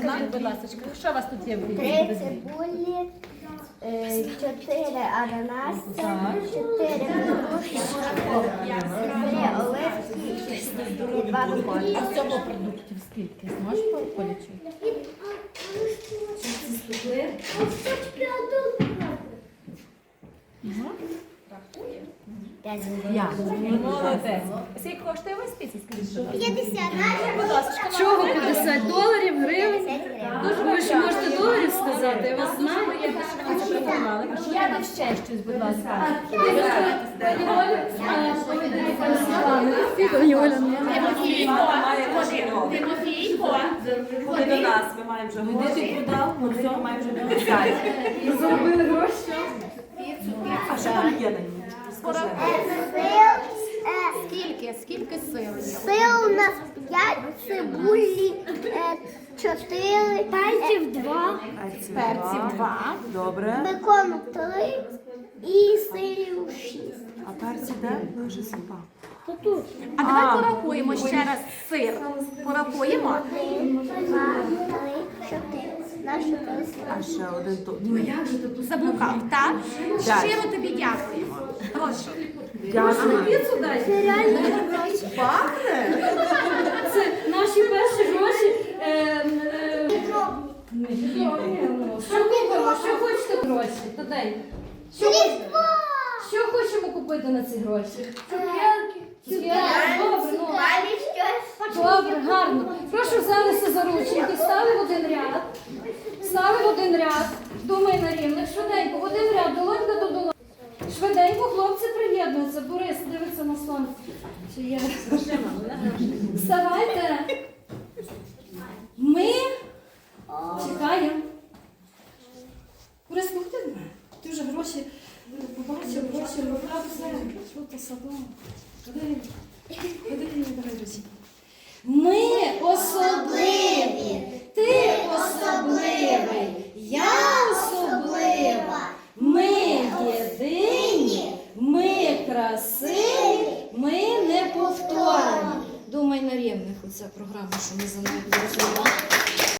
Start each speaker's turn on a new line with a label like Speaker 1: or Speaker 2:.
Speaker 1: Скажіть, будь ласка, що у вас тут є
Speaker 2: Три цибулі, е, чотири ананаса, чотири груші, е, три оливки два бекони.
Speaker 1: А всього продуктів скільки? Зможеш полічити? Я. Молодець. Скільки коштує ось піца, скажіть, будь ласка?
Speaker 2: П'ятдесят.
Speaker 1: Будь ласка.
Speaker 3: Чого 50 доларів, гривень? Ви ж можете доларів сказати, я вас знаю.
Speaker 1: Я це приготували. Я нам ще щось, будь ласка.
Speaker 4: До нас ми маємо вже гроші, ми все маємо вже написати.
Speaker 3: Заробили гроші.
Speaker 4: А що там є на ній?
Speaker 1: Скільки? Скільки сил?
Speaker 2: Сил у нас п'ять цибулі, е, чотири, пальців два,
Speaker 1: Перців два.
Speaker 4: Добре.
Speaker 2: бекону три і сирів шість.
Speaker 4: А перці де? Кажи сипа.
Speaker 1: А давай порахуємо ще раз сир. Порахуємо.
Speaker 2: Один, два, три, чотири. На чотири
Speaker 4: А ще один то.
Speaker 1: Заблукав, так?
Speaker 4: Так.
Speaker 1: Щиро тобі дякуємо.
Speaker 4: Дякую.
Speaker 3: Піцу дай.
Speaker 2: Це реально гроші.
Speaker 4: Пахне?
Speaker 3: Це наші перші гроші. е, е, не. Що купимо? Що хочете гроші? То дай. Що,
Speaker 2: Різдво!
Speaker 3: що хочемо купити на ці гроші?
Speaker 2: Цукерки.
Speaker 3: Цукерки. Добре, ну. Добре, гарно. Прошу взялися за ручки, стали в один ряд. Стали в один ряд. Думай на рівних. Швиденько, в один ряд, долонька до долоньки. Швиденько хлопці приєднуються. Борис дивиться на сон. Чи є? Вставайте. Ми чекаємо. Борис, ти мене? Ти вже гроші побачив, гроші в руках, все. Що ти Ходи, ходи, гроші? Ми красиві, ми не повторимо. Думай на рівних, оця програма, що ми за нею працюємо.